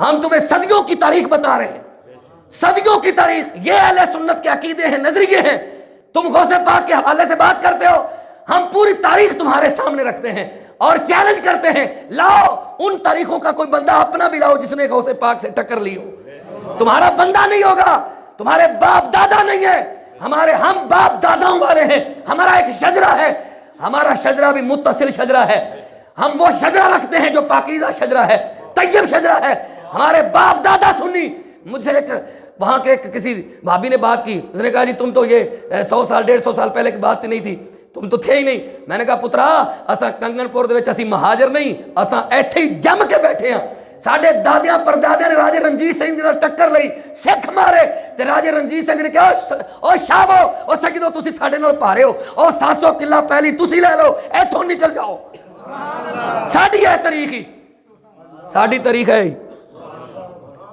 ہم تمہیں صدیوں کی تاریخ بتا رہے ہیں۔ صدیوں کی تاریخ، یہ اہل سنت کے عقیدے ہیں، نظریے ہیں۔ تم غوث پاک کے حوالے سے بات کرتے ہو۔ ہم پوری تاریخ تمہارے سامنے رکھتے ہیں اور چیلنج کرتے ہیں۔ لاؤ، ان تاریخوں کا کوئی بندہ اپنا بھی لاؤ جس نے غوث پاک سے ٹکر لی ہو۔ تمہارا بندہ نہیں ہوگا، تمہارے باپ دادا نہیں ہے ہمارے، ہم باپ داداؤں والے ہیں۔ ہمارا ایک شجرہ ہے۔ ہمارا شجرہ بھی متصل شجرہ ہے۔ ہم وہ شجرہ رکھتے ہیں جو پاکیزہ شجرہ ہے، طیب شجرہ ہے۔ ہمارے باپ دادا سنی۔ مجھے ایک وہاں کے ایک کسی بھابی نے بات کی۔ اس نے کہا جی تم تو یہ سو سال، ڈیڑھ سو سال پہلے کی بات نہیں تھی۔ تم تو تھے ہی نہیں۔ میں نے کہا، پترا اسا کنگن پور دے وچ اسی مہاجر نہیں اسا ایتھے ہی جم کے بیٹھے ہیں ساڈے دادیاں، پردادیاں نے راجے رنجیت سنگھ جی نال ٹکر لئی، سکھ مارے۔ تے راجے رنجیت سنگھ نے کہا او شاہو او سجدو تسی ساڈے نال پارے ہو او 700 کلا پہلی تسی لے لو، ایتھوں نکل جاؤ۔ ساڈی ہے تاریخ ہی۔ ساڈی تاریخ ہے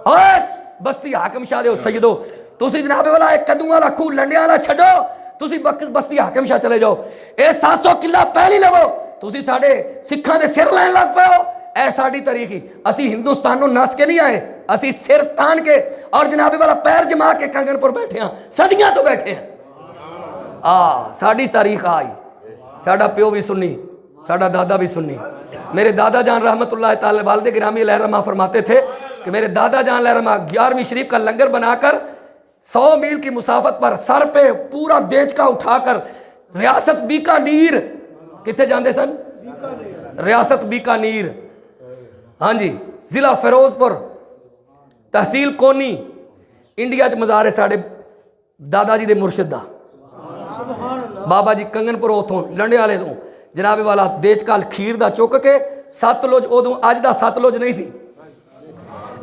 اوے بستی حاکم شاہ دے ہو سیدو، تسی جناب والا ایک کدوں والا کھو لنڈیاں والا چھڈو، تسی بستی حاکم شاہ چلے جاؤ۔ اے 700 کلا پہلی لو۔ تسی ساڈے سکھاں دے سر لین لگ پئے ہو۔ اے ساڈی تاریخ ہی۔ اسی ہندوستان نو نس کے نہیں آئے۔ اسی سر تان کے۔ اور جناب والا پیر جما کے کنگن پر بیٹھے ہیں صدیاں تو بیٹھے ہیں۔ آ ساڈی تاریخ آئی۔ ساڈا پیو بھی سنی ساڈا دادا بھی سنی میرے دادا جان رحمت اللہ تعالی والد گرامی علیہ رحمہ فرماتے تھے کہ میرے دادا جان علیہ رحمہ گیارہویں شریف کا لنگر بنا کر سو میل کی مسافت پر سر پہ پورا دیج کا اٹھا کر ریاست بیکانیر کتنے جاندے سن؟ ریاست بیکانیر ہاں جی ضلع فیروز پور تحصیل کونی، انڈیا چ مزار ہے ساڑھے دادا جی دے مرشد دا۔ بابا جی کنگن پور اتوں لنڈے والے تو جناب والا دیج کال کھیر دا چک کے سات لوج ادو اج دا سات لوج نہیں سی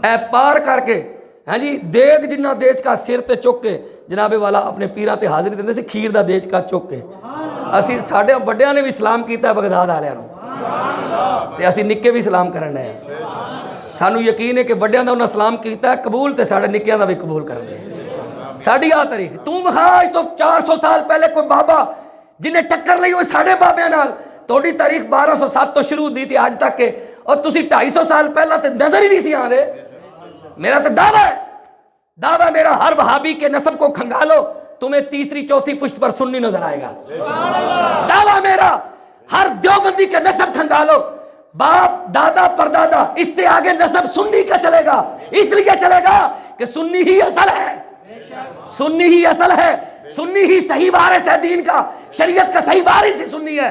اے پار کر کے ہاں جی دیگ جنہ دیج کا سر تے چک کے جناب والا اپنے پیران تے حاضری دیندے سی کھیر دا دیج کا چک کے اسی ساڈے وڈیاں نے بھی سلام کیتا ہے بغداد والےاں نو تے اسی نکے بھی سلام کرن دے سانو یقین ہے کہ وڈیاں دا انہاں سلام کیتا ہے قبول تے ساڈے نکیاں دا بھی قبول کرن دے ساڈی آ تاریخ تو وخا تو 400 سال پہلے کوئی بابا جنہیں ٹکر لئی ہوئے ساڑھے بابے نال توڑی تاریخ بارہ سو سات تو شروع دی تھی آج تک کے اور تسی ٹائی سو سال پہلا تے نظر ہی نہیں سی آدھے میرا تو دعویٰ ہے دعویٰ میرا ہر وہابی کے نسب کو کھنگا لو تمہیں تیسری چوتھی پشت پر سننی نظر آئے گا دعویٰ میرا ہر دیوبندی کے نسب کھنگا لو باپ دادا پردادا اس سے آگے نسب سنی کا چلے گا اس لیے چلے گا کہ سنی ہی اصل ہے سنی ہی اصل ہے سنی ہی صحیح وارث ہے دین کا شریعت کا صحیح وارث ہی سنی ہے